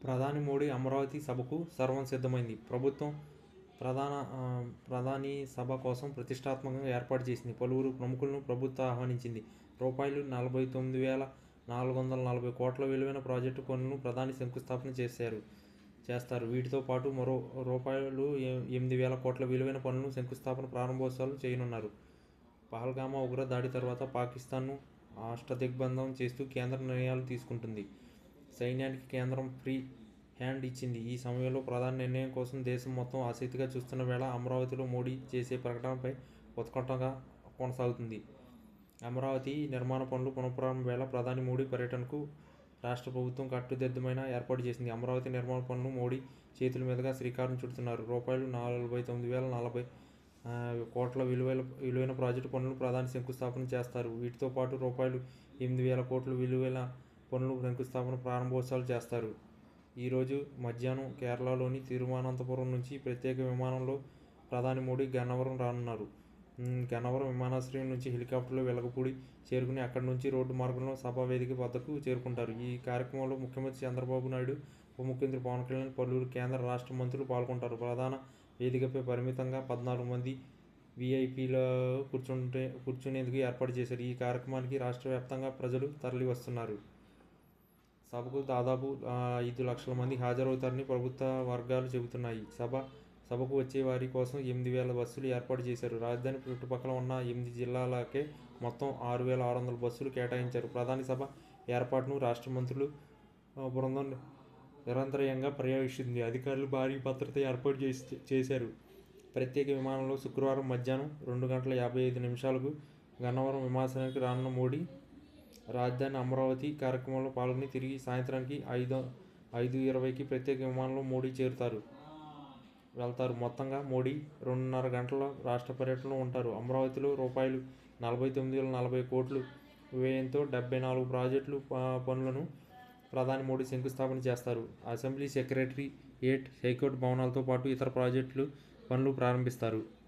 ప్రధాని మోడీ అమరావతి సభకు సర్వం సిద్ధమైంది. ప్రభుత్వం ప్రధాన ప్రధాని సభ కోసం ప్రతిష్టాత్మకంగా ఏర్పాటు చేసింది. పలువురు ప్రముఖులను ప్రభుత్వం ఆహ్వానించింది. రూపాయలు నలభై తొమ్మిది వేల నాలుగు వందల నలభై కోట్ల విలువైన ప్రాజెక్టు పనులను ప్రధాని శంకుస్థాపన చేశారు చేస్తారు. వీటితో పాటు మరో రూపాయలు ఎనిమిది వేల కోట్ల విలువైన పనులను శంకుస్థాపన ప్రారంభోత్సవాలు చేయనున్నారు. పహల్గామా ఉగ్ర దాడి తర్వాత పాకిస్తాన్ను అష్టదిగ్బంధం చేస్తూ కేంద్ర నిర్ణయాలు తీసుకుంటుంది. సైన్యానికి కేంద్రం ఫ్రీ హ్యాండ్ ఇచ్చింది. ఈ సమయంలో ప్రధాన నిర్ణయం కోసం దేశం మొత్తం ఆసక్తిగా చూస్తున్న వేళ అమరావతిలో మోడీ చేసే ప్రకటనపై ఉత్కంఠగా కొనసాగుతుంది. అమరావతి నిర్మాణ పనులు పునఃప్రారంభం వేళ ప్రధాని మోడీ పర్యటనకు రాష్ట్ర ప్రభుత్వం కట్టుదిద్దమైన ఏర్పాటు చేసింది. అమరావతి నిర్మాణ పనులు మోడీ చేతుల మీదుగా శ్రీకారం చుడుతున్నారు. రూపాయలు నలభై తొమ్మిది వేల నలభై కోట్ల విలువైన విలువైన ప్రాజెక్టు పనులు ప్రధాని శంకుస్థాపన చేస్తారు. వీటితో పాటు రూపాయలు ఎనిమిది వేల కోట్ల విలువైన పనులు శంకుస్థాపన ప్రారంభోత్సవాలు చేస్తారు. ఈరోజు మధ్యాహ్నం కేరళలోని తిరువనంతపురం నుంచి ప్రత్యేక విమానంలో ప్రధాని మోడీ గన్నవరం రానున్నారు. గన్నవరం విమానాశ్రయం నుంచి హెలికాప్టర్లో వెలగపూడి చేరుకుని అక్కడి నుంచి రోడ్డు మార్గంలో సభావేదిక వద్దకు చేరుకుంటారు. ఈ కార్యక్రమంలో ముఖ్యమంత్రి చంద్రబాబు నాయుడు ఉప ముఖ్యమంత్రి పవన్ కళ్యాణ్ పలువురు కేంద్ర రాష్ట్ర మంత్రులు పాల్గొంటారు. ప్రధాన వేదికపై పరిమితంగా పద్నాలుగు మంది విఐపీలో కూర్చుంటే కూర్చునేందుకు ఏర్పాటు చేశారు. ఈ కార్యక్రమానికి రాష్ట్ర వ్యాప్తంగా ప్రజలు తరలి వస్తున్నారు సభకు దాదాపు ఐదు లక్షల మంది హాజరవుతారని ప్రభుత్వ వర్గాలు చెబుతున్నాయి. సభ సభకు వచ్చే వారి కోసం ఎనిమిది వేల బస్సులు ఏర్పాటు చేశారు. రాజధాని చుట్టుపక్కల ఉన్న ఎనిమిది జిల్లాలకే మొత్తం ఆరు వేల ఆరు వందల బస్సులు కేటాయించారు. ప్రధాని సభ ఏర్పాటును రాష్ట్ర మంత్రులు బృందం నిరంతరంగా పర్యవేక్షించింది. అధికారులు భారీ భద్రత ఏర్పాటు చేసి చేశారు. ప్రత్యేక విమానంలో శుక్రవారం మధ్యాహ్నం రెండు గంటల యాభై ఐదు నిమిషాలకు గన్నవరం విమానాశ్రయానికి రానున్న మోడీ రాజధాని అమరావతి కార్యక్రమంలో పాల్గొని తిరిగి సాయంత్రానికి ఐదు ఐదు ఇరవైకి ప్రత్యేక విమానంలో మోడీ చేరుతారు. వెళ్తారు. మొత్తంగా మోడీ రెండున్నర గంటల రాష్ట్ర పర్యటనలో ఉంటారు. అమరావతిలో రూపాయలు నలభై తొమ్మిది వేల నలభై కోట్లు వ్యయంతో డెబ్బై నాలుగు ప్రాజెక్టులు ప- పనులను ప్రధాని మోడీ శంకుస్థాపన చేస్తారు. అసెంబ్లీ సెక్రటరీ ఎయిట్ హైకోర్టు భవనాలతో పాటు ఇతర ప్రాజెక్టులు పనులు ప్రారంభిస్తారు.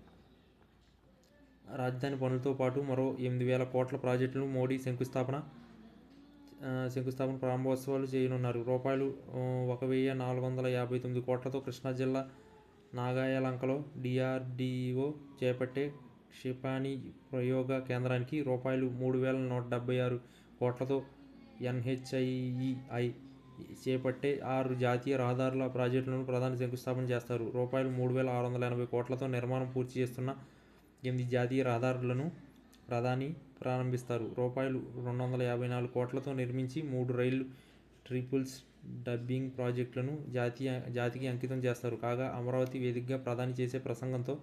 రాజధాని పనులతో పాటు మరో ఎనిమిది వేల కోట్ల ప్రాజెక్టులను మోడీ శంకుస్థాపన శంకుస్థాపన ప్రారంభోత్సవాలు చేయనున్నారు. రూపాయలు ఒక వెయ్యి నాలుగు వందల యాభై తొమ్మిది కోట్లతో కృష్ణా జిల్లా నాగాయలంకలో డిఆర్డిఓ చేపట్టే క్షిపాణి ప్రయోగ కేంద్రానికి రూపాయలు మూడు వేల నూట డెబ్బై ఆరు కోట్లతో ఎన్హెచ్ఐఈఐ చేపట్టే ఆరు జాతీయ రహదారుల ప్రాజెక్టులను ప్రధాని శంకుస్థాపన చేస్తారు. రూపాయలు మూడు వేల ఆరు వందల ఎనభై కోట్లతో నిర్మాణం పూర్తి చేస్తున్న ఎనిమిది జాతీయ రహదారులను ప్రధాని ప్రారంభిస్తారు. రూపాయలు రెండు వందల యాభై నాలుగు కోట్లతో నిర్మించి మూడు రైలు ట్రిపుల్స్ డబ్బింగ్ ప్రాజెక్టులను జాతీయ జాతికి అంకితం చేస్తారు. కాగా అమరావతి వేదికగా ప్రధాని చేసే ప్రసంగంతో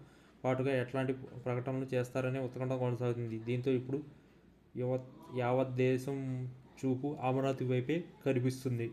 పాటుగా ఎట్లాంటి ప్రకటనలు చేస్తారనే ఉత్కంఠ కొనసాగుతుంది. దీంతో ఇప్పుడు యువ యావత్ దేశం చూపు అమరావతి వైపే కనిపిస్తుంది